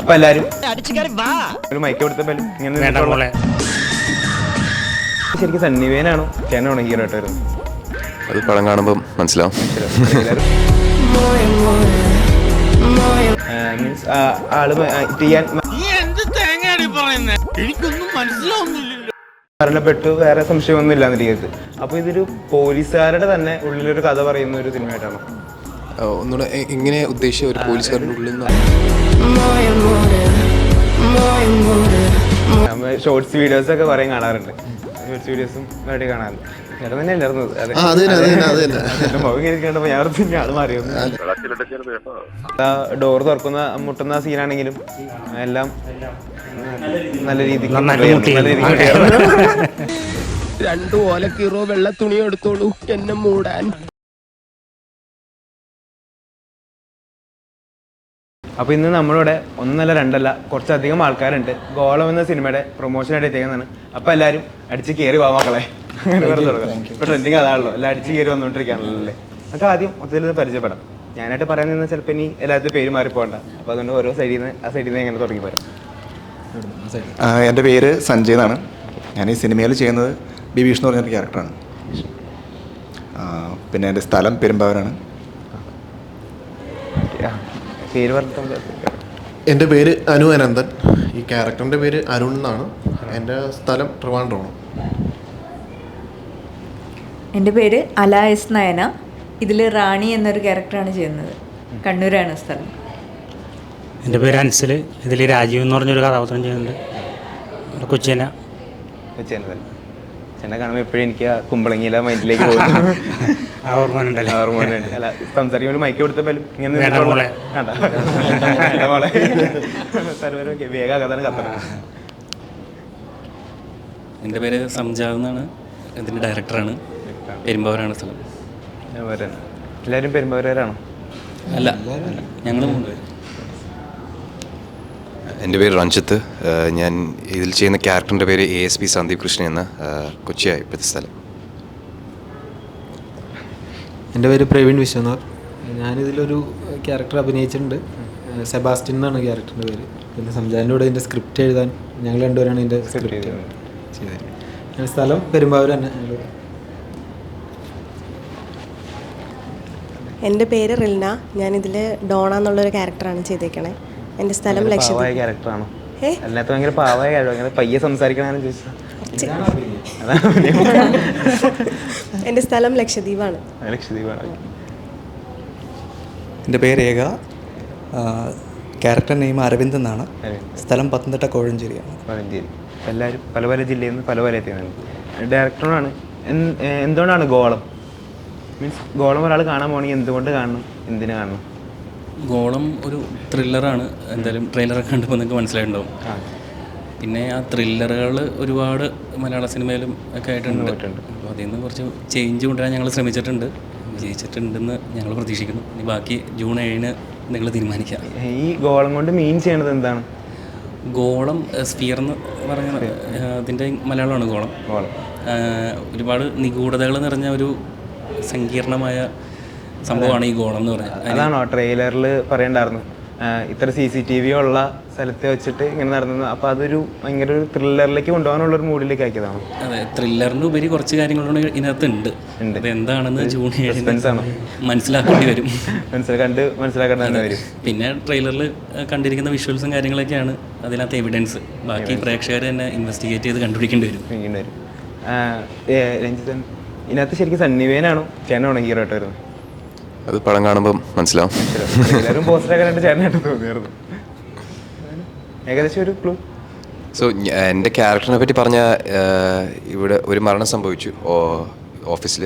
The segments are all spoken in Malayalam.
അപ്പൊ എല്ലാരും ഒരു മൈക്ക് കൊടുത്തപ്പോ ഇങ്ങനെ ശരിക്കും സണ്ണിവേനാണോ ചേനാണോ ഹീറോ ആയിട്ട് വരുന്നത്? അത് പടം കാണുമ്പോൾ മനസ്സിലാവും. മീൻസ് ആൾ ചെയ്യാൻ മരണപ്പെട്ടു വേറെ സംശയമൊന്നും ഇല്ലാന്ന് രീതിയിൽ അപ്പൊ ഇതൊരു പോലീസുകാരുടെ തന്നെ ഉള്ളിലൊരു കഥ പറയുന്ന ഒരു സിനിമയായിട്ടാണോ ഒന്നുകൂടെ ഇങ്ങനെ എങ്ങനെ ഉദ്ദേശിച്ച ഒരു പോലീസുകാരന്റെ ഉള്ളിൽ നിന്ന് ഷോർട്സ് വീഡിയോസ് ഒക്കെ കുറെ കാണാറുണ്ട്. ഷോർട്സ് വീഡിയോസും വേണ്ടി കാണാറുണ്ട്. ചേട്ടൻ തന്നെ അല്ലായിരുന്നു. മുഖം കേറി ഞാൻ ഡോർ തുറക്കുന്ന മുട്ടുന്ന സീനാണെങ്കിലും എല്ലാം നല്ല രീതിക്ക് രണ്ടു ഓല നല്ല രീതിക്ക് രണ്ടു ഓലക്കീറോ വെള്ള തുണി എടുത്തോളൂ. എന്നെ മൂടാൻ. അപ്പൊ ഇന്ന് നമ്മളിവിടെ ഒന്നല്ല രണ്ടല്ല കുറച്ചധികം ആൾക്കാരുണ്ട്. ഗോളം എന്ന സിനിമയുടെ പ്രൊമോഷനായിട്ട് എത്തിക്കുന്നതാണ് അപ്പോൾ എല്ലാരും അടിച്ച് കയറി വാ മക്കളെ. അങ്ങനെ പറഞ്ഞ് തുടങ്ങാം. ഇപ്പൊ ട്രെൻഡിങ് അതാണല്ലോ. എല്ലാം അടിച്ച് കയറി വന്നുകൊണ്ടിരിക്കുകയാണല്ലോ അല്ലേ? നമുക്ക് ആദ്യം മൊത്തത്തിൽ ഇത് പരിചയപ്പെടാം. ഞാനായിട്ട് പറയാൻ നിന്ന് ചിലപ്പോൾ ഇനി എല്ലാവരുടെ പേര് മാറിപ്പോകണ്ട. അപ്പോൾ അതുകൊണ്ട് ഓരോ സൈഡിൽ നിന്ന് ആ സൈഡിൽ നിന്ന് എങ്ങനെ തുടങ്ങി പോരാം. ആ, എന്റെ പേര് സഞ്ജയ് എന്നാണ്. ഞാൻ ഈ സിനിമയിൽ ചെയ്യുന്നത് ബി വിഷ്ണു പറഞ്ഞൊരു ക്യാരക്ടറാണ്. പിന്നെ എന്റെ സ്ഥലം പെരുമ്പാവൂരാണ്. പേര് പറഞ്ഞിട്ട് എന്റെ പേര് അനു അനന്തൻ. ഈ ക്യാരക്ടറിന്റെ പേര് അരുൺ എന്നാണ്. എന്റെ സ്ഥലം ട്രിവാൻഡ്രമാണ് എന്റെ പേര് അല എസ് നയന. ഇതിൽ റാണി എന്നൊരു ക്യാരക്ടറാണ് ചെയ്യുന്നത്. കണ്ണൂരാണ് സ്ഥലം. എന്റെ പേര് അൻസൽ. ഇതിൽ രാജീവ് എന്ന് പറഞ്ഞൊരു കഥാപാത്രം ചെയ്യുന്നുണ്ട്. കൊച്ചേന. കൊച്ചേന തന്നെ. ചെന്നെ കാണുമ്പോൾ എപ്പോഴും എനിക്ക് ആ കുമ്പളങ്ങിയില മൈൻഡിലേക്ക് പോകുന്നു. സംസാരിക്കുമ്പോൾ മൈക്ക് കൊടുത്തപ്പോൾ ഇങ്ങനെ. വേഗം അകത്താണ് കത്തണം. എന്റെ പേര് സംജാവ് എന്നാണ്. ഇതിന്റെ ഡയറക്ടറാണ് പെരുമ്പാവൂരാണ് സ്ഥലം. എല്ലാവരും പെരുമ്പവരാണോ അല്ല. ഞങ്ങൾ എന്റെ പേര് രഞ്ജിത്ത്. ഞാൻ ഇതിൽ ചെയ്യുന്ന ക്യാരക്ടറിന്റെ പേര് A S P Sandeep Krishnan എന്ന കൊച്ചിയായി ഇപ്പോഴത്തെ സ്ഥലം. എന്റെ പേര് പ്രവീൺ വിശ്വനാഥ്. ഞാനിതിലൊരു ക്യാരക്ടർ അഭിനയിച്ചിട്ടുണ്ട്. സെബാസ്റ്റിൻ എന്നാണ് ക്യാരക്ടറിന്റെ പേര്. പിന്നെ സംജാന്റെ കൂടെ ഇതിന്റെ സ്ക്രിപ്റ്റ് എഴുതാൻ ഞങ്ങൾ രണ്ടുപേരാണ് ഇതിന്റെ സ്ക്രിപ്റ്റ് ചെയ്തത്. ഞാൻ സ്ഥലം പെരുമ്പാവൂർ തന്നെ. എന്റെ പേര് റിൽന. ഞാനിതിൽ ഡോണ എന്നുള്ളൊരു ക്യാരക്ടറാണ് ചെയ്തേക്കണേ. എന്റെ സ്ഥലം പാവായ ക്യാരക്ടറാണ്? ഭയങ്കര പാവായ പയ്യെ സംസാരിക്കണമെന്ന് ചോദിച്ചാൽ എന്റെ സ്ഥലം ലക്ഷദ്വീപാണ്. ലക്ഷദ്വീപാണ്. എന്റെ പേര് ഏക ക്യാരക്ടർ നെയിം അരവിന്ദ് എന്നാണ്. സ്ഥലം പത്തനംതിട്ട കോഴഞ്ചേരിയാണ്. കോഴഞ്ചേരി. എല്ലാവരും പല പല ജില്ലയിൽ നിന്ന് പല പല എത്തിയാണ്. ഡയറക്ടറാണ് എന്തുകൊണ്ടാണ് ഗോളം? മീൻസ് ഗോളം ഒരാൾ കാണാൻ പോകണമെങ്കിൽ എന്തുകൊണ്ട് കാണണം? എന്തിനു കാണണം? ഗോളം ഒരു ത്രില്ലറാണ് എന്തായാലും ട്രെയിലറൊക്കെ കണ്ടപ്പോൾ നിങ്ങൾക്ക് മനസ്സിലായിട്ടുണ്ടാവും. പിന്നെ ആ ത്രില്ലറുകൾ ഒരുപാട് മലയാള സിനിമയിലും ഒക്കെ ആയിട്ടുണ്ട്. അപ്പോൾ അതിൽ നിന്ന് കുറച്ച് ചേഞ്ച് കൊണ്ടുവരാൻ ഞങ്ങൾ ശ്രമിച്ചിട്ടുണ്ട്. വിജയിച്ചിട്ടുണ്ടെന്ന് ഞങ്ങൾ പ്രതീക്ഷിക്കുന്നു. ഇനി ബാക്കി ജൂൺ ഏഴിന് നിങ്ങൾ തീരുമാനിക്കാം ഈ ഗോളം കൊണ്ട് മീൻ ചെയ്യണത് എന്താണ്? ഗോളം സ്പിയർ എന്ന് പറഞ്ഞ അതിന്റെ മലയാളമാണ് ഗോളം. ഒരുപാട് നിഗൂഢതകൾ നിറഞ്ഞ ഒരു സങ്കീർണമായ സംഭവമാണ് ഈ ഗോളം എന്ന് പറഞ്ഞാൽ. അതാണോ ട്രെയിലറിൽ പറയണ്ടായിരുന്നു ഇത്ര സി സി ടി വി ഉള്ള സ്ഥലത്ത് വെച്ചിട്ട് ഇങ്ങനെ നടന്നത്. അപ്പോൾ അതൊരു ഭയങ്കര ഒരു ത്രില്ലറിലേക്ക് കൊണ്ടുപോകാനുള്ള ഒരു മൂഡിലേക്ക് ആക്കിയതാണ്. അതെ ത്രില്ലറിന് ഉപരി കുറച്ച് കാര്യങ്ങളോട് ഇതിനകത്ത് ഉണ്ട്. ഉണ്ട്. എന്താണെന്ന് ജൂൺ ആണോ? മനസ്സിലാക്കേണ്ടി വരും. മനസ്സിലാക്കാണ്ട് മനസ്സിലാക്കേണ്ടി വരും പിന്നെ ട്രെയിലറിൽ കണ്ടിരിക്കുന്ന വിഷ്വൽസും കാര്യങ്ങളൊക്കെയാണ് അതിനകത്ത് എവിഡൻസ് ബാക്കി പ്രേക്ഷകർ തന്നെ ഇൻവെസ്റ്റിഗേറ്റ് ചെയ്ത് കണ്ടുപിടിക്കേണ്ടി വരും. രഞ്ജിതൻ ഇതിനകത്ത് ശരിക്കും സണ്ണിവേനാണോ ചേട്ടനാണോ ഹീറോ ആയിട്ട് വരുന്നത്? അത് പടം കാണുമ്പോൾ മനസ്സിലാവും. എല്ലാവരും പോസ്റ്ററൊക്കെ കണ്ടിട്ട് ചേട്ടനായിട്ട് തോന്നിയായിരുന്നു. ഏകദേശം ഒരു ക്ലൂ സോ എന്റെ ക്യാരക്ടറിനെ പറ്റി പറഞ്ഞാൽ ഇവിടെ ഒരു മരണം സംഭവിച്ചു ഓഫീസിൽ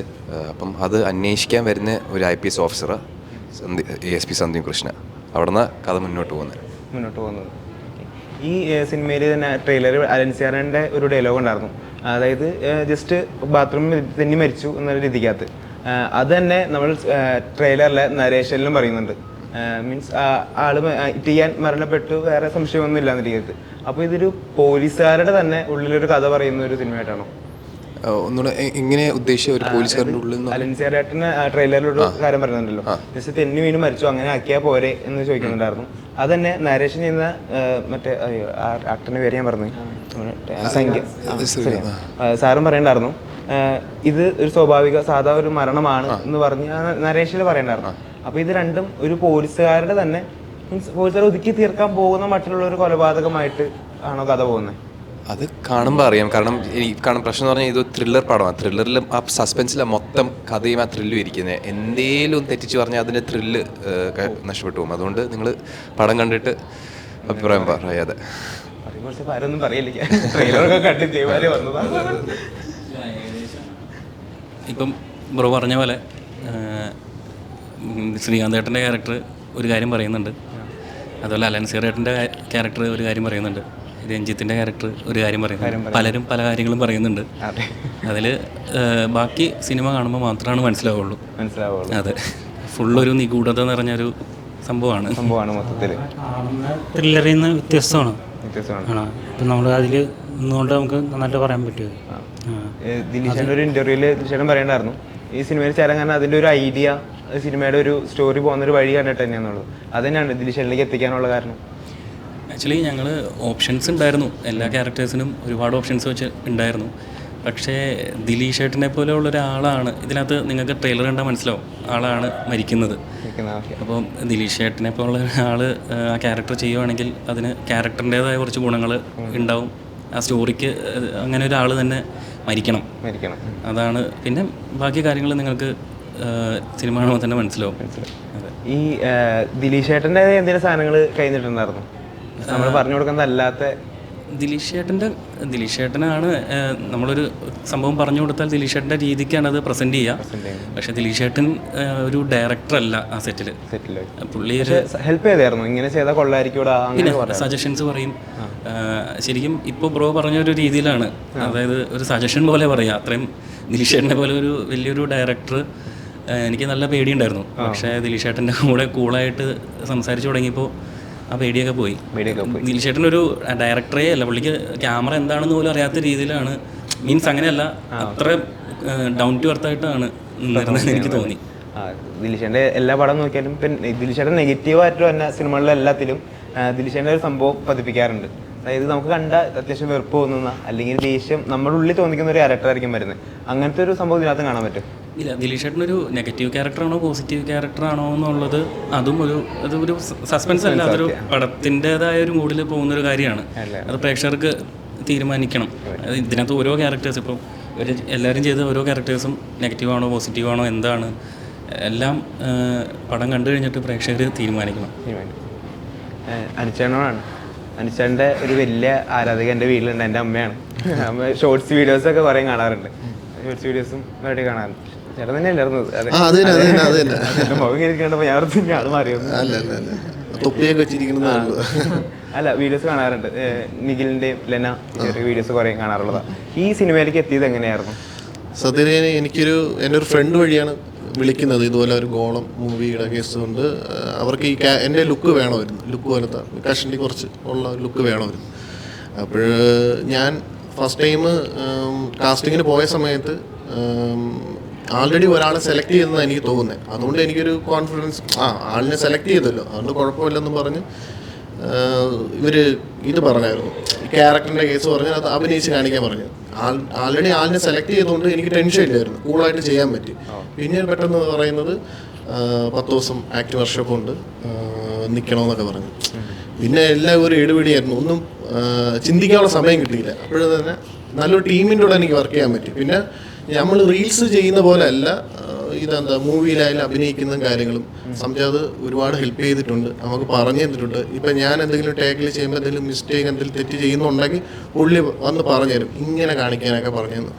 അപ്പം അത് അന്വേഷിക്കാൻ വരുന്ന ഒരു ഐ പി എസ് ഓഫീസറാണ് A S P Sandeep Krishna. അവിടുന്ന് കഥ മുന്നോട്ട് പോകുന്നത്. മുന്നോട്ട് പോകുന്നത്. ഈ സിനിമയിൽ തന്നെ ട്രെയിലർ അലൻസിയാറിന്റെ ഒരു ഡയലോഗ് ഉണ്ടായിരുന്നു. അതായത് ജസ്റ്റ് ബാത്റൂമിൽ തന്നെ മരിച്ചു എന്നൊരു രീതിക്കകത്ത്. അത് തന്നെ നമ്മൾ ട്രെയിലറിലെ നരേഷനിലും പറയുന്നുണ്ട്. മീൻസ് ആൾ ടിയാൻ മരണപ്പെട്ടു വേറെ സംശയമൊന്നും ഇല്ലാന്ന് രീതിയിൽ അപ്പോൾ ഇതൊരു പോലീസുകാരുടെ തന്നെ ഉള്ളിലൊരു കഥ പറയുന്ന ഒരു സിനിമയായിട്ടാണോ. ഒന്നുകൂടെ എങ്ങനെ ഉദ്ദേശിച്ച ഒരു പോലീസുകാരന്റെ ഉള്ളിൽ നിന്ന് അലൻസിയറേട്ടന് ട്രെയിലറിലൊരു കാര്യം പറയുന്നുണ്ടല്ലോ ജസ്റ്റ് തെന്നി വീണ് മരിച്ചു അങ്ങനെ ആക്കിയാ പോരെ എന്ന് ചോദിക്കുന്നുണ്ടായിരുന്നു. അത് തന്നെ നരേഷൻ ചെയ്യുന്ന മറ്റേ ആക്ടറിന്റെ പേര് ഞാൻ പറഞ്ഞു സംഖ്യ. സാറും പറയണ്ടായിരുന്നു. ഇത് ഒരു സ്വാഭാവിക സാധാ ഒരു മരണമാണ് എന്ന് പറഞ്ഞ് നരേഷിൽ പറയണ്ടായിരുന്നു അപ്പൊ ഇത് രണ്ടും ഒരു പോലീസുകാരുടെ തന്നെ മീൻസ് പോലീസുകാർ ഒതുക്കി തീർക്കാൻ പോകുന്ന മറ്റുള്ള ഒരു കൊലപാതകമായിട്ട് ആണോ കഥ പോകുന്നത്? അത് കാണുമ്പോൾ അറിയാം. കാരണം ഈ കാണും പ്രശ്നം എന്ന് പറഞ്ഞാൽ ഇത് ത്രില്ലർ പടമാണ്. ത്രില്ലറിൽ ആ സസ്പെൻസിലാണ് മൊത്തം കഥയും ആ ത്രില്ലും ഇരിക്കുന്നത് എന്തേലും തെറ്റിച്ച് പറഞ്ഞാൽ അതിന്റെ ത്രില്ല് നഷ്ടപ്പെട്ടു പോകും. അതുകൊണ്ട് നിങ്ങൾ പടം കണ്ടിട്ട് അഭിപ്രായം പറയാതെ പറയുമ്പോൾ കുറച്ച് ആരൊന്നും പറയില്ല ട്രെയിലറൊക്കെ വന്നതാണ് ഇപ്പം ബ്രോ പറഞ്ഞ പോലെ ശ്രീകാന്തേട്ടന്റെ ക്യാരക്ടർ ഒരു കാര്യം പറയുന്നുണ്ട്. അതുപോലെ അലൻസീറേട്ടന്റെ ക്യാരക്ടർ ഒരു കാര്യം പറയുന്നുണ്ട്. രഞ്ജിത്തിന്റെ ക്യാരക്ടർ ഒരു കാര്യം പറയുന്നുണ്ട്. പലരും പല കാര്യങ്ങളും പറയുന്നുണ്ട്. അതിൽ ബാക്കി സിനിമ കാണുമ്പോൾ മാത്രമാണ് മനസ്സിലാവുള്ളൂ. മനസ്സിലാവുള്ളൂ. അതെ. ഫുള്ളൊരു നിഗൂഢത നിറഞ്ഞൊരു സംഭവമാണ്. സംഭവമാണ് മൊത്തത്തിൽ ത്രില്ലറിൽ നിന്ന് വ്യത്യസ്തമാണ്. വ്യത്യസ്തമാണ്. ആണോ. ഇപ്പം നമ്മൾ അതിൽ നിന്നുകൊണ്ട് നമുക്ക് നന്നായിട്ട് പറയാൻ പറ്റുമോ ദിലീഷേട്ടന്റെ ഒരു ഇന്റർവ്യൂവിൽ ദിലീഷേട്ടൻ പറയണ്ടായിരുന്നു ഈ സിനിമയിൽ ചേരാൻ കാരണം അതിന്റെ ഒരു ഐഡിയ സിനിമയുടെ ഒരു സ്റ്റോറി പോകുന്ന ഒരു വഴി കണ്ടിട്ട് തന്നെയാണുള്ളത് അത് തന്നെയാണ് ദിലീഷേട്ടനിലേക്ക് എത്തിക്കാനുള്ള കാരണം? ആക്ച്വലി ഞങ്ങൾ ഓപ്ഷൻസ് ഉണ്ടായിരുന്നു. എല്ലാ ക്യാരക്ടേഴ്സിനും ഒരുപാട് ഓപ്ഷൻസ് വെച്ച് ഉണ്ടായിരുന്നു. പക്ഷേ ദിലീഷ് ഏട്ടനെ പോലെയുള്ള ഒരാളാണ്. ഇതിനകത്ത് നിങ്ങൾക്ക് ട്രെയിലർ കണ്ടാൽ മനസ്സിലാവും. ആളാണ് മരിക്കുന്നത്. അപ്പോൾ ദിലീഷ് ഏട്ടനെ പോലുള്ള ഒരാൾ ആ ക്യാരക്ടർ ചെയ്യുവാണെങ്കിൽ അതിന് ക്യാരക്ടറിന്റേതായ കുറച്ച് ഗുണങ്ങൾ ഉണ്ടാവും. ആ സ്റ്റോറിക്ക് അങ്ങനെ ഒരാൾ തന്നെ മരിക്കണം. മരിക്കണം. അതാണ് പിന്നെ ബാക്കി കാര്യങ്ങൾ നിങ്ങൾക്ക് സിനിമ കാണുമ്പോൾ തന്നെ മനസ്സിലാവും. ഈ ദിലീഷ് ദിലീഷേട്ടന്റെ എന്തെങ്കിലും സാധനങ്ങൾ കഴിഞ്ഞിട്ടുണ്ടായിരുന്നു? നമ്മൾ പറഞ്ഞു കൊടുക്കുന്നതല്ലാത്ത ദിലീഷ് ചേട്ടന്റെ ദിലീഷ് ചേട്ടനാണ് നമ്മളൊരു സംഭവം പറഞ്ഞു കൊടുത്താൽ ദിലീഷ് ചേട്ടന്റെ രീതിക്കാണ് അത് പ്രസന്റ് ചെയ്യുക. പക്ഷെ ദിലീഷ് ചേട്ടൻ ഒരു ഡയറക്ടർ അല്ല ആ സെറ്റിൽ പുള്ളി ഒരു ഹെൽപ്പ് ചെയ്തായിരുന്നു. ഇങ്ങനെ ചെയ്താൽ കൊള്ളായിരിക്കും സജഷൻസ് പറയും. ശരിക്കും ഇപ്പോൾ ബ്രോ പറഞ്ഞ ഒരു രീതിയിലാണ്. അതായത് ഒരു സജഷൻ പോലെ പറയാം. അത്രയും ദിലീഷ് ചേട്ടനെ പോലെ ഒരു വലിയൊരു ഡയറക്ടർ എനിക്ക് നല്ല പേടിയുണ്ടായിരുന്നു. പക്ഷേ ദിലീഷ് ചേട്ടന്റെ കൂടെ കൂളായിട്ട് സംസാരിച്ചു തുടങ്ങിയപ്പോൾ ആ പേടിയൊക്കെ പോയി. ചേട്ടൻ ഒരു ഡയറക്ടറെ അല്ല പുള്ളിക്ക് ക്യാമറ എന്താണെന്ന് പോലും അറിയാത്ത രീതിയിലാണ്. മീൻസ് അങ്ങനെയല്ല അത്ര ഡൗൺ ടു എർത്ത് ആയിട്ടാണ് എനിക്ക് തോന്നി. ആ, ദിലീഷേന്റെ എല്ലാ പടം നോക്കിയാലും പിന്നെ ദിലീഷേട്ടൻ നെഗറ്റീവായിട്ട് തന്നെ സിനിമകളിലെ എല്ലാത്തിലും ദിലിഷേന്റെ ഒരു സംഭവം പതിപ്പിക്കാറുണ്ട്. അതായത് നമുക്ക് കണ്ട അത്യാവശ്യം വെറുപ്പ് തോന്നുന്ന അല്ലെങ്കിൽ ദേഷ്യം നമ്മുടെ ഉള്ളിൽ തോന്നിക്കുന്ന ഒരു ക്യാരക്ടർ ആയിരിക്കും വരുന്നത്. അങ്ങനത്തെ ഒരു സംഭവം ഇതിനകത്ത് കാണാൻ പറ്റും. ഇല്ല ദിലീഷ് ചേട്ടൻ ഒരു നെഗറ്റീവ് ക്യാരക്ടറാണോ പോസിറ്റീവ് ക്യാരക്ടറാണോ എന്നുള്ളത് അതും ഒരു അത് ഒരു സസ്പെൻസ് അല്ല അതൊരു പടത്തിന്റെതായ ഒരു മൂഡിൽ പോകുന്ന ഒരു കാര്യമാണ്. അത് പ്രേക്ഷകർക്ക് തീരുമാനിക്കണം. അത് ഇതിനകത്ത് ഓരോ ക്യാരക്ടേഴ്സ് ഇപ്പോൾ ഒരു എല്ലാവരും ചെയ്ത ഓരോ ക്യാരക്ടേഴ്സും നെഗറ്റീവ് ആണോ പോസിറ്റീവ് ആണോ എന്താണ് എല്ലാം പടം കണ്ടു കഴിഞ്ഞിട്ട് പ്രേക്ഷകർ തീരുമാനിക്കണം. അനുചേട്ടനാണ് അനുചേട്ടന്റെ ഒരു വലിയ ആരാധക എന്റെ വീട്ടിലുണ്ട് എന്റെ അമ്മയാണ്. അമ്മ ഷോർട്സ് വീഡിയോസൊക്കെ കുറേ കാണാറുണ്ട്. ഷോർട്സ് വീഡിയോസും വേണ്ടി കാണാറുണ്ട്. അത്. തന്നെ, അത്. തന്നെ, അത് തന്നെ. എന്റെ മുഖം ഇങ്ങനെ ഞാൻ ഓർത്തു, ഇനി ആൾ അല്ല അല്ല അല്ല. തൊപ്പിയൊക്കെ അല്ല വീഡിയോസ് കാണാറുണ്ട്. നിഖിലിന്റെയും ലെന വീഡിയോസ് കുറെ കാണാറുള്ളതാണ് ഈ സിനിമയിലേക്ക് എത്തിയത് എങ്ങനെയായിരുന്നു? സത്യത്തിൽ എനിക്കൊരു എന്റെ ഒരു ഫ്രണ്ട് വഴിയാണ് വിളിക്കുന്നത്. ഇതുപോലെ ഒരു ഗോളം മൂവിയുടെ കേസ് കൊണ്ട് അവർക്ക് ഈ എന്റെ ലുക്ക് വേണമായിരുന്നു. ലുക്ക് പോലത്തെ കഷണ്ടി കുറച്ച് ഉള്ള ലുക്ക് വേണമായിരുന്നു. അപ്പോൾ ഞാൻ ഫസ്റ്റ് ടൈം കാസ്റ്റിങ്ങിന് പോയ സമയത്ത് ആൾറെഡി ഒരാളെ സെലക്ട് ചെയ്തെന്ന് എനിക്ക് തോന്നുന്നത് അതുകൊണ്ട് എനിക്കൊരു കോൺഫിഡൻസ് ആ ആളിനെ സെലക്ട് ചെയ്തല്ലോ. അതുകൊണ്ട് കുഴപ്പമില്ലെന്ന് പറഞ്ഞ് ഇവർ ഇത് പറഞ്ഞായിരുന്നു. ഈ ക്യാരക്ടറിന്റെ കേസ് പറഞ്ഞ് അത് അഭിനയിച്ച് കാണിക്കാൻ പറഞ്ഞു. ആൾ ആൾറെഡി ആളിനെ സെലക്ട് ചെയ്തുകൊണ്ട് എനിക്ക് ടെൻഷൻ ഇല്ലായിരുന്നു. കൂളായിട്ട് ചെയ്യാൻ പറ്റി. പിന്നെ പെട്ടെന്ന് പറയുന്നത് പത്ത് ദിവസം ആക്ട് വർക്ക്ഷോപ്പ് ഉണ്ട്. നിൽക്കണമെന്നൊക്കെ പറഞ്ഞു. പിന്നെ എല്ലാം ഒരു ഇടപെടിയായിരുന്നു. ഒന്നും ചിന്തിക്കാനുള്ള സമയം കിട്ടിയില്ല. അപ്പോഴും തന്നെ നല്ലൊരു ടീമിന്റെ കൂടെ എനിക്ക് വർക്ക് ചെയ്യാൻ പറ്റി. പിന്നെ നമ്മൾ റീൽസ് ചെയ്യുന്ന പോലെ അല്ല ഇതെന്താ മൂവിയിലായാലും അഭിനയിക്കുന്ന കാര്യങ്ങളും. സംജാത് ഒരുപാട് ഹെൽപ്പ് ചെയ്തിട്ടുണ്ട്. നമുക്ക് പറഞ്ഞു തന്നിട്ടുണ്ട്. ഇപ്പം ഞാൻ എന്തെങ്കിലും ടേക്കിൽ ചെയ്യുമ്പോൾ എന്തെങ്കിലും മിസ്റ്റേക്ക് എന്തെങ്കിലും തെറ്റ് ചെയ്യുന്നുണ്ടെങ്കിൽ പുള്ളി വന്ന് പറഞ്ഞു തരും. ഇങ്ങനെ കാണിക്കാനൊക്കെ പറഞ്ഞു തന്നു.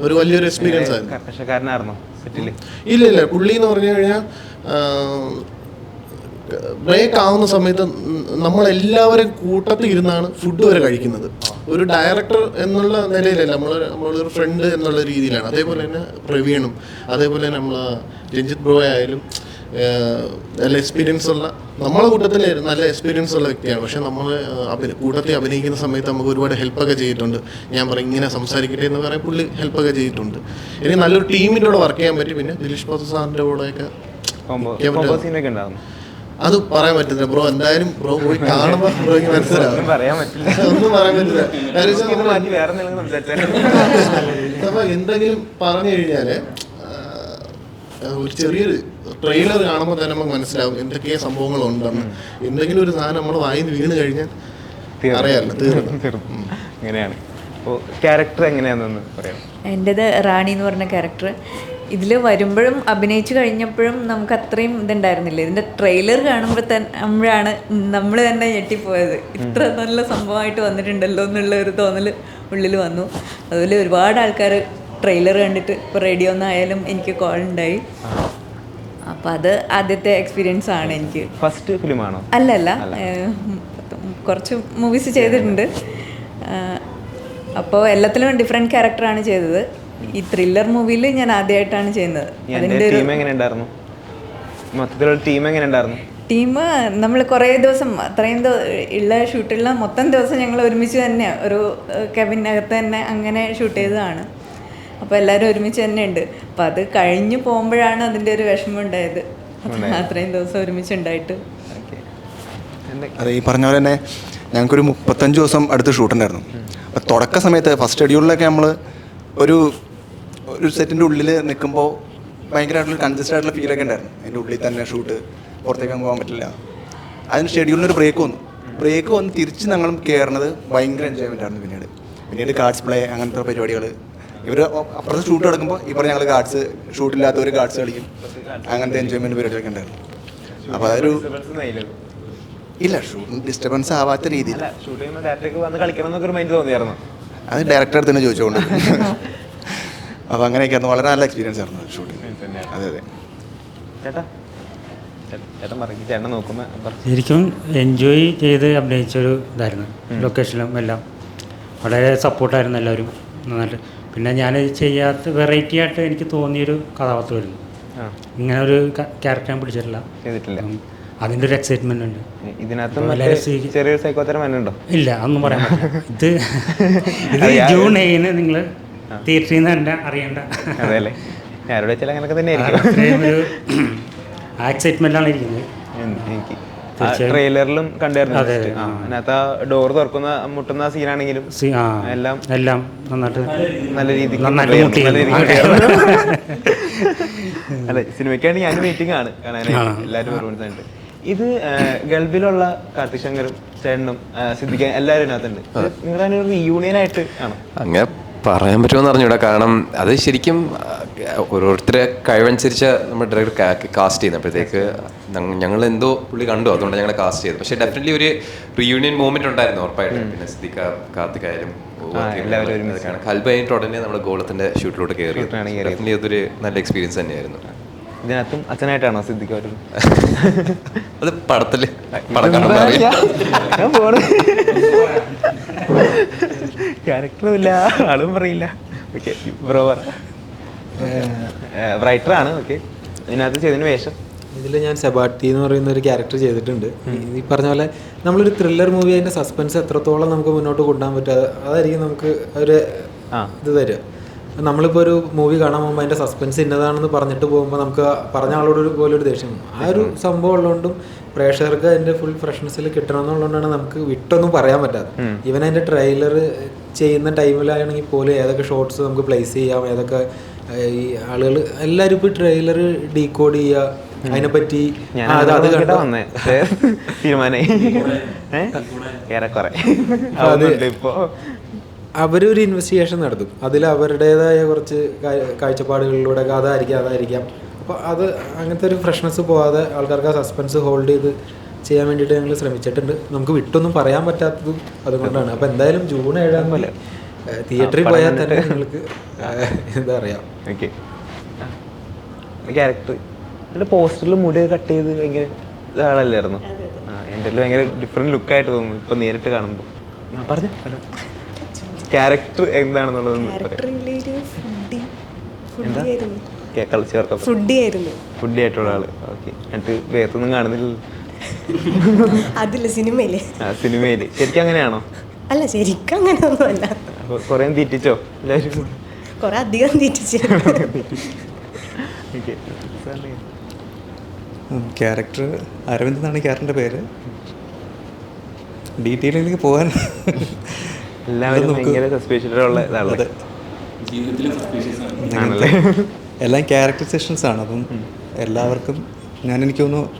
ഒരു വലിയൊരു എക്സ്പീരിയൻസ് ആയിരുന്നു. ഇല്ല ഇല്ല. പുള്ളി എന്ന് പറഞ്ഞു കഴിഞ്ഞാൽ ബ്രേക്ക് ആവുന്ന സമയത്ത് നമ്മളെല്ലാവരും കൂട്ടത്തിൽ ഇരുന്നാണ് ഫുഡ് വരെ കഴിക്കുന്നത്. ഒരു ഡയറക്ടർ എന്നുള്ള നിലയിലല്ല നമ്മൾ നമ്മളൊരു ഫ്രണ്ട് എന്നുള്ള രീതിയിലാണ്. അതേപോലെ തന്നെ പ്രവീണും അതേപോലെ തന്നെ നമ്മൾ രഞ്ജിത്ത് ബ്രോ ആയാലും നല്ല എക്സ്പീരിയൻസ് ഉള്ള നമ്മളെ കൂട്ടത്തിൽ നല്ല എക്സ്പീരിയൻസ് ഉള്ള വ്യക്തിയാണ്. പക്ഷെ നമ്മൾ അഭിന കൂട്ടത്തിൽ അഭിനയിക്കുന്ന സമയത്ത് നമുക്ക് ഒരുപാട് ഹെൽപ്പൊക്കെ ചെയ്തിട്ടുണ്ട്. ഞാൻ പറയും ഇങ്ങനെ സംസാരിക്കട്ടെ എന്ന് പറയാൻ പുള്ളി ഹെൽപ്പൊക്കെ ചെയ്തിട്ടുണ്ട്. എനിക്ക് നല്ലൊരു ടീമിന്റെ കൂടെ വർക്ക് ചെയ്യാൻ പറ്റി. പിന്നെ ദിലീഷ് പ്രസാദ് സാറിന്റെ കൂടെയൊക്കെ അത് പറയാൻ പറ്റില്ല ബ്രോ എന്തായാലും ബ്രോ പോയി കാണുമ്പോൾ ബ്രോയ്ക്ക് മനസ്സിലാവും. ഒന്നും പറയാൻ പറ്റില്ല. അപ്പൊ എന്തെങ്കിലും പറഞ്ഞു കഴിഞ്ഞാൽ ഒരു ചെറിയൊരു ട്രെയിലർ കാണുമ്പോൾ തന്നെ നമുക്ക് മനസ്സിലാവും എന്തൊക്കെ സംഭവങ്ങൾ ഉണ്ടെന്ന് എന്തെങ്കിലും ഒരു സാധനം നമ്മൾ വായിന്ന് വീണ് കഴിഞ്ഞാൽ അറിയാമല്ലോ തീർന്നു. അങ്ങനെയാണ്. അപ്പോൾ ക്യാരക്ടർ എങ്ങനെയാണെന്ന് പറയാം എന്റേത് റാണി എന്ന് പറഞ്ഞ ക്യാരക്ടർ ഇതിൽ വരുമ്പോഴും അഭിനയിച്ചു കഴിഞ്ഞപ്പോഴും നമുക്ക് അത്രയും ഇതുണ്ടായിരുന്നില്ല. ഇതിന്റെ ട്രെയിലർ കാണുമ്പോൾ തന്നെ നമ്മൾ തന്നെ ഞെട്ടിപ്പോയത്. ഇത്ര നല്ല സംഭവമായിട്ട് വന്നിട്ടുണ്ടല്ലോ എന്നുള്ള ഒരു തോന്നൽ ഉള്ളിൽ വന്നു. അതുപോലെ ഒരുപാട് ആൾക്കാർ ട്രെയിലർ കണ്ടിട്ട് ഇപ്പോൾ റേഡിയോ ഒന്നായാലും എനിക്ക് കോൾ ഉണ്ടായി. അപ്പോൾ അത് ആദ്യത്തെ എക്സ്പീരിയൻസ് ആണ് എനിക്ക്. ഫസ്റ്റ് ഫിലിമാണോ? അല്ലല്ല കുറച്ച് മൂവീസ് ചെയ്തിട്ടുണ്ട്. അപ്പോൾ എല്ലാത്തിലും ഡിഫറെന്റ് ക്യാരക്ടറാണ് ചെയ്തത്. ഈ ത്രില്ലർ മൂവിയിൽ ഞാൻ ആദ്യമായിട്ടാണ് ചെയ്യുന്നത്. അതിന്റെ ഒരു ടീം എങ്ങനെ ഉണ്ടായിരുന്നു മൊത്തത്തിലുള്ള ടീം എങ്ങനെ ഉണ്ടായിരുന്നു ടീം നമ്മൾ കുറേ ദിവസം അത്രയും ഉള്ള ഷൂട്ടുള്ള മൊത്തം ദിവസം ഞങ്ങൾ ഒരുമിച്ച് തന്നെ ഒരു കെബിനകത്ത് തന്നെ അങ്ങനെ ഷൂട്ട് ചെയ്തതാണ്. അപ്പോൾ എല്ലാവരും ഒരുമിച്ച് തന്നെ ഉണ്ട്. അപ്പം അത് കഴിഞ്ഞു പോകുമ്പോഴാണ് അതിന്റെ ഒരു വിഷമം ഉണ്ടായത്. അത്രയും ദിവസം ഒരുമിച്ച് ഉണ്ടായിട്ട്. അതെ ഈ പറഞ്ഞ പോലെ തന്നെ ഞങ്ങൾക്കൊരു മുപ്പത്തഞ്ച് ദിവസം അടുത്ത് ഷൂട്ടുണ്ടായിരുന്നു അപ്പോൾ തുടക്ക സമയത്ത് ഫസ്റ്റ് ഷെഡ്യൂളിലൊക്കെ നമ്മൾ ഒരു ഒരു സെറ്റിന്റെ ഉള്ളിൽ നിൽക്കുമ്പോൾ ഭയങ്കരമായിട്ടുള്ള കൺജസ്റ്റ് ആയിട്ടുള്ള ഫീലൊക്കെ ഉണ്ടായിരുന്നു. അതിന്റെ ഉള്ളിൽ തന്നെ ഷൂട്ട് പുറത്തേക്ക് പോകാൻ പറ്റില്ല. അതിന് ഷെഡ്യൂളിന് ഒരു ബ്രേക്ക് വന്നു. ബ്രേക്ക് വന്ന് തിരിച്ച് ഞങ്ങളും കയറുന്നത് ഭയങ്കര എൻജോയ്മെന്റ് ആയിരുന്നു പിന്നീട്. പിന്നീട് കാർഡ്സ് പ്ലേ അങ്ങനത്തെ പരിപാടികൾ ഇവർ അപ്പുറത്ത് ഷൂട്ട് എടുക്കുമ്പോൾ ഇവർ ഞങ്ങൾ കാർഡ്സ് ഷൂട്ടില്ലാത്തവർ കാർഡ്സ് കളിക്കും. അങ്ങനത്തെ എൻജോയ്മെന്റ് പരിപാടികളൊക്കെ ഉണ്ടായിരുന്നു. അപ്പോൾ അതൊരു ഇല്ല ഷൂട്ടിന് ഡിസ്റ്റർബൻസ് ആവാത്ത രീതിയിൽ അത് ഡയറക്ടർ തന്നെ ചോദിച്ചുകൊണ്ട് അപ്പോൾ അങ്ങനെയൊക്കെയായിരുന്നു. വളരെ നല്ല എക്സ്പീരിയൻസ് ആയിരുന്നു ഷൂട്ടിംഗ് അതെ അതെ. ചേട്ടാ? ശരിക്കും എൻജോയ് ചെയ്ത് അഭിനയിച്ചൊരു ഇതായിരുന്നു. ലൊക്കേഷനും എല്ലാം. വളരെ സപ്പോർട്ടായിരുന്നു എല്ലാവരും. നന്നായിട്ട്. പിന്നെ ഞാൻ ചെയ്യാത്ത വെറൈറ്റി ആയിട്ട് എനിക്ക് തോന്നിയൊരു കഥാപാത്രമായിരുന്നു. ഇങ്ങനെ ഒരു ക്യാരക്ടർ ഞാൻ പിടിച്ചിട്ടില്ല. അതിന്റെ ഒരു എക്സൈറ്റ്മെന്റ് ഉണ്ട്. ഇതിനകത്ത് ചെറിയൊരു സൈക്കോത്തരം വന്നുണ്ടോ ഇല്ല അതൊന്നും പറയാൻ പറ്റില്ല. ഇത് ഇത് ജൂൺ ഏഴിന് നിങ്ങൾ തിയേറ്ററിൽ നിന്ന് തന്നെ അറിയേണ്ട. അതെ അല്ലേ ഞാനിവിടെ വെച്ചാൽ അങ്ങനെയൊക്കെ തന്നെ ആയിരിക്കും. ഒരു ആ എക്സൈറ്റ്മെന്റാണ് ഇരിക്കുന്നത്. എനിക്ക്. ട്രെയിലറിലും കണ്ടായിരുന്നു. അതിനകത്ത് ആ ഡോർ തുറക്കുന്ന മുട്ടുന്ന സീനാണെങ്കിലും എല്ലാം എല്ലാം നന്നായിട്ട് നല്ല രീതിക്ക്. അല്ല സിനിമയ്ക്കാണ് ഞാൻ വെയിറ്റിംഗ് ആണ്. എല്ലാവരും പെർഫോമൻസ് ഇത് ഗൾഫിലുള്ള കാർത്തിക് ശങ്കറും ചേട്ടനും സിദ്ധിക്കാൻ എല്ലാവരും ഇതിനകത്തുണ്ട്. നിങ്ങളുടെ റീയൂണിയൻ ആയിട്ട് ആണ്? അങ്ങനെ പറയാൻ പറ്റുമെന്ന് അറിഞ്ഞൂടാ. കാരണം അത് ശരിക്കും ഓരോരുത്തരെ കഴിവനുസരിച്ച് നമ്മൾ ഡയറക്ടർ കാസ്റ്റ് ചെയ്യുന്നപ്പോഴത്തേക്ക് ഞങ്ങൾ എന്തോ പുള്ളി കണ്ടു. അതുകൊണ്ട് ഞങ്ങൾ കാസ്റ്റ് ചെയ്തു പക്ഷേ ഡെഫിനറ്റ്ലി ഒരു റീയൂണിയൻ മൂവ്മെന്റ് ഉണ്ടായിരുന്നു ഉറപ്പായിട്ടും. പിന്നെ സിദ്ദിഖ കാർത്തികായാലും. കൽബ് കഴിഞ്ഞിട്ട് ഉടനെ നമ്മുടെ ഗോളത്തിന്റെ ഷൂട്ടിലോട്ട് കയറി. ഡെഫിനറ്റ്ലി അതൊരു നല്ല എക്സ്പീരിയൻസ് തന്നെയായിരുന്നു. ഇതിനകത്തും അച്ഛനായിട്ടാണോ സിദ്ദിഖ് അവർ അത് പടത്തിൽ ക്യാരക്ടറും ഇല്ല ആളും പറയില്ല. ഓക്കെ ബ്രോ പറ. റൈറ്റർ ആണ് ഓക്കെ ഇതിനകത്ത് ചെയ്തതിന് വേഷം. ഇതിൽ ഞാൻ സെബാട്ടി എന്ന് പറയുന്ന ഒരു ക്യാരക്ടർ ചെയ്തിട്ടുണ്ട്. ഈ പറഞ്ഞ പോലെ നമ്മളൊരു ത്രില്ലർ മൂവി അതിന്റെ സസ്പെൻസ് എത്രത്തോളം നമുക്ക് മുന്നോട്ട് കൊണ്ടുപോകാൻ പറ്റുക അത് അതായിരിക്കും നമുക്ക് ഒരു ആ. ഇത് തരിക. നമ്മളിപ്പോൾ ഒരു മൂവി കാണാൻ പോകുമ്പോൾ അതിന്റെ സസ്പെൻസ് ഇന്നതാണെന്ന് പറഞ്ഞിട്ട് പോകുമ്പോൾ നമുക്ക് പറഞ്ഞ ആളോട് ഒരു പോലെ ഒരു ദേഷ്യം ആ ഒരു സംഭവം ഉള്ളതുകൊണ്ടും പ്രേക്ഷകർക്ക് അതിന്റെ ഫുൾ ഫ്രഷ്നെസ്സിൽ കിട്ടണമെന്നുള്ളതുകൊണ്ടാണ് നമുക്ക് വിട്ടൊന്നും പറയാൻ പറ്റാതെ ഈവൻ അതിന്റെ ട്രെയിലർ ചെയ്യുന്ന ടൈമിലാണെങ്കിൽ പോലും ഏതൊക്കെ ഷോർട്സ് നമുക്ക് പ്ലേസ് ചെയ്യാം ഏതൊക്കെ ഈ ആളുകൾ എല്ലാവരും ഇപ്പോൾ ട്രെയിലർ ഡീകോഡ് ചെയ്യുക അതിനെപ്പറ്റി അത് അത് പക്ഷേ തീരുമാനമായി ഏറെക്കുറെ. ഇപ്പോ. അവരൊരു ഇൻവെസ്റ്റിഗേഷൻ നടത്തും. അതിൽ അവരുടേതായ കുറച്ച് കാഴ്ചപ്പാടുകളിലൂടെ അതായിരിക്കാം അതായിരിക്കാം. അപ്പോൾ അത് അങ്ങനത്തെ ഒരു ഫ്രഷ്നെസ് പോവാതെ ആൾക്കാർക്ക് ആ സസ്പെൻസ് ഹോൾഡ് ചെയ്ത് ചെയ്യാൻ വേണ്ടിയിട്ട് ഞങ്ങൾ ശ്രമിച്ചിട്ടുണ്ട്. നമുക്ക് വിട്ടൊന്നും പറയാൻ പറ്റാത്തതും അതുകൊണ്ടാണ്. അപ്പോൾ എന്തായാലും ജൂൺ ഏഴാം പോലെ തിയേറ്ററിൽ പോയാൽ തന്നെ നിങ്ങൾക്ക് എന്താ അറിയാം ഓക്കെ. ക്യാരക്ടർ എന്റെ പോസ്റ്ററിൽ മുടി കട്ട് ചെയ്ത് ഭയങ്കര ആളല്ലായിരുന്നു ആ എന്റെ ഭയങ്കര ഡിഫറെന്റ് ലുക്കായിട്ട് തോന്നുന്നു. ഇപ്പം നേരിട്ട് കാണുമ്പോൾ പറഞ്ഞു. ക്യാരക്ടർ എന്താണെന്നുള്ളത് പറയാം. ക്യാരക്ടറിലെ ഒരു ഫുഡി എന്താ? ഫുഡിയായിരുന്നു കളിച്ച് ആയിരുന്നു. ഫുഡി ആയിട്ടുള്ള ആൾ. ഓക്കെ എന്നിട്ട് വേർത്തൊന്നും കാണുന്നില്ല അതില്ല സിനിമയിൽ. ആ സിനിമയിൽ ശരിക്കും അങ്ങനെയാണോ? അല്ല ശരിക്കും അങ്ങനെ ഒന്നുമല്ല കുറേ തീറ്റിച്ചോ? എല്ലാവരും കുറെ അധികം തീറ്റിച്ച്. ഓക്കെ ക്യാരക്ടർ അരവിന്ദ് എന്നാണ് ക്യാരക്ടറിന്റെ പേര്. ഡീറ്റെയിലേക്ക് പോകാൻ എല്ലാവരും ഭയങ്കര ആണല്ലേ? എല്ലാം ക്യാരക്ടർ സെഷൻസ് ആണ്. അപ്പം എല്ലാവർക്കും ഞാൻ എനിക്ക് തോന്നുന്നു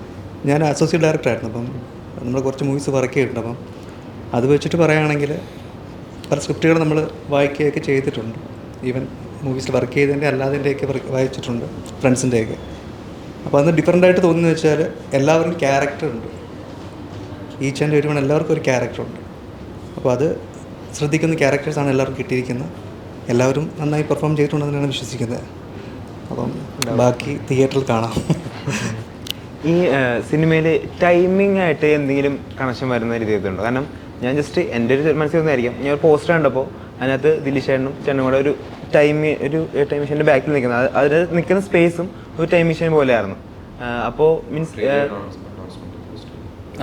ഞാൻ അസോസിയേറ്റ് ഡയറക്ടർ ആയിരുന്നു. അപ്പം നമ്മൾ കുറച്ച് മൂവീസ് വർക്ക് ചെയ്തിട്ടുണ്ട്. അപ്പം അത് വെച്ചിട്ട് പറയുകയാണെങ്കിൽ പല സ്ക്രിപ്റ്റുകൾ നമ്മൾ വായിക്കുകയൊക്കെ ചെയ്തിട്ടുണ്ട്. ഈവൻ മൂവീസിൽ വർക്ക് ചെയ്തതിന്റെ അല്ലാതിന്റെയൊക്കെ വായിച്ചിട്ടുണ്ട് ഫ്രണ്ട്സിന്റെയൊക്കെ അപ്പോൾ അന്ന് ഡിഫറെന്റ് ആയിട്ട് തോന്നുന്നത് വെച്ചാൽ എല്ലാവർക്കും ക്യാരക്ടർ ഉണ്ട്. ഈച്ച് ആൻഡ് എവരി വൺ എല്ലാവർക്കും ഒരു ക്യാരക്ടർ ഉണ്ട്. അപ്പോൾ അത് ശ്രദ്ധിക്കുന്ന ക്യാരക്ടേഴ്സാണ് എല്ലാവർക്കും കിട്ടിയിരിക്കുന്നത്. എല്ലാവരും നന്നായി പെർഫോം ചെയ്തിട്ടുണ്ടെന്നാണ് വിശ്വസിക്കുന്നത്. അപ്പം ബാക്കി തിയേറ്ററിൽ കാണാം. ഈ സിനിമയിൽ ടൈമിംഗ് ആയിട്ട് എന്തെങ്കിലും കണക്ഷൻ വരുന്ന രീതി ഉണ്ടോ കാരണം ഞാൻ ജസ്റ്റ് എന്റെ ഒരു മനസ്സിൽ ഒന്നായിരിക്കും. ഞാൻ ഒരു പോസ്റ്റർ കണ്ടപ്പോൾ അതിനകത്ത് ദിലീഷേട്ടനും ചേട്ടനും കൂടെ ഒരു ടൈം ഒരു ടൈം മെഷീന്റെ ബാക്കിൽ നിൽക്കുന്നത്. അത് അതിൽ നിൽക്കുന്ന സ്പേസും ഒരു ടൈം മെഷീൻ പോലെയായിരുന്നു. അപ്പോൾ മീൻസ്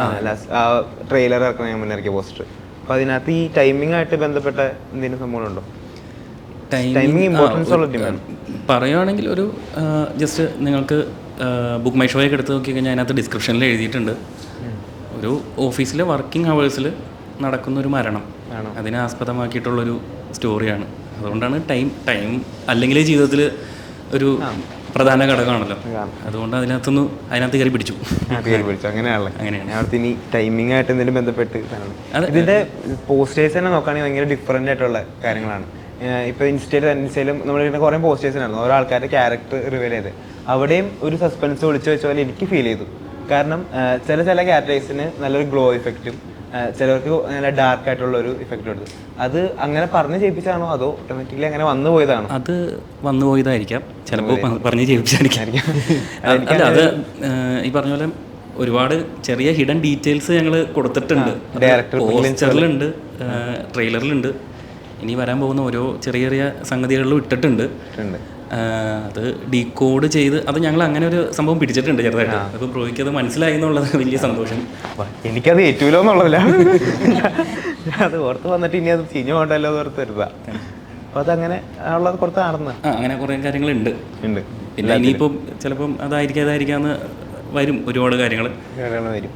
ആ ലാസ്റ്റ് ആ ട്രെയിലർ ഇറക്കുന്ന ഞാൻ മുന്നേ ഇറക്കിയ പോസ്റ്റർ അപ്പോൾ അതിനകത്ത് ഈ ടൈമിംഗ് ആയിട്ട് ബന്ധപ്പെട്ട എന്തെങ്കിലും സംഭവങ്ങളുണ്ടോ? ടൈമിംഗ് ഇമ്പോർട്ടൻസ് ഉള്ള ടീമാണ് പറയുവാണെങ്കിൽ ഒരു ജസ്റ്റ് നിങ്ങൾക്ക് ബുക്ക് മൈ ഷോയൊക്കെ എടുത്ത് നോക്കി കഴിഞ്ഞാൽ അതിനകത്ത് ഡിസ്ക്രിപ്ഷനിൽ എഴുതിയിട്ടുണ്ട്. ഒരു ഓഫീസിലെ വർക്കിംഗ് അവേഴ്സിൽ നടക്കുന്ന ഒരു മരണം. അതിനെ ആസ്പദമാക്കിയിട്ടുള്ളൊരു സ്റ്റോറിയാണ് അതുകൊണ്ടാണ് ടൈം ടൈം അല്ലെങ്കിൽ ജീവിതത്തിൽ ഒരു പ്രധാന ഘടകമാണല്ലോ. അതുകൊണ്ട് അതിനകത്തുനിന്ന് അതിനകത്ത് കയറി പിടിച്ചു. കയറി പിടിച്ചു. അങ്ങനെയാണല്ലോ? അങ്ങനെയാണ്. അവിടുത്തെ ഇനി ടൈമിംഗ് ആയിട്ട് എന്തെങ്കിലും ബന്ധപ്പെട്ട്. ഇതിന്റെ പോസ്റ്റേഴ്സ് തന്നെ നോക്കുകയാണെങ്കിൽ ഭയങ്കര ഡിഫറെന്റ് ആയിട്ടുള്ള കാര്യങ്ങളാണ്. ഏഹ് ഇപ്പൊ ഇൻസ്റ്റയിലും ഇൻസ്റ്റയിലും നമ്മൾ ഇങ്ങനെ കുറേ പോസ്റ്റേഴ്സ് ഉണ്ടായിരുന്നു ഓരോ ആൾക്കാരുടെ ക്യാരക്ടർ റിവീൽ ചെയ്ത്. അവിടെയും ഒരു സസ്പെൻസ് വിളിച്ചു വെച്ച പോലെ എനിക്ക് ഫീൽ ചെയ്തു. കാരണം ചില ചില ക്യാരക്ടേഴ്സിന് നല്ലൊരു ഗ്ലോ ഇഫക്റ്റും ചിലർക്ക് നല്ല ഡാർക്ക് ആയിട്ടുള്ള ഒരു ഇഫക്റ്റ് കൊടുത്തു. അത് അങ്ങനെ പറഞ്ഞു ചെയ്യിപ്പിച്ചാണോ? അതോ ഓട്ടോമാറ്റിക്കലി അങ്ങനെ വന്നു പോയതാണോ? അത് വന്നു പോയതായിരിക്കാം. ചിലപ്പോൾ പറഞ്ഞു ചെയ്യിപ്പിച്ചായിരിക്കും. അല്ല അത് ഈ പറഞ്ഞ പോലെ ഒരുപാട് ചെറിയ ഹിഡൻ ഡീറ്റെയിൽസ് ഞങ്ങൾ കൊടുത്തിട്ടുണ്ട്. ഡയറക്ടർ പോസ്റ്ററിലുണ്ട് ട്രെയിലറിലുണ്ട് ഇനി വരാൻ പോകുന്ന ഓരോ ചെറിയ ചെറിയ സംഗതികളിലും ഇട്ടിട്ടുണ്ട്. അത് ഡീകോഡ് ചെയ്ത് അത് ഞങ്ങൾ അങ്ങനെ ഒരു സംഭവം പിടിച്ചിട്ടുണ്ട് ചെറുതായിട്ട്. അപ്പം പ്രോയ്ക്ക് അത് മനസ്സിലായി എന്നുള്ളത് വലിയ സന്തോഷം. എനിക്കത് ഏറ്റുമല്ലോ എന്നുള്ളതല്ല അത് ഓർത്ത് വന്നിട്ട് ഇനി അത് ചീഞ്ഞു പോകണ്ടല്ലോ എന്ന് ഓർത്ത് വരുതാ അപ്പൊ അതങ്ങനെ ഉള്ളത് കുറച്ച് നടന്ന് അങ്ങനെ കുറേ കാര്യങ്ങളുണ്ട്. ഉണ്ട്. പിന്നെ ഇനിയിപ്പം ചിലപ്പം അതായിരിക്കാം അതായിരിക്കാന്ന് വരും ഒരുപാട് കാര്യങ്ങൾ കാര്യങ്ങൾ വരും.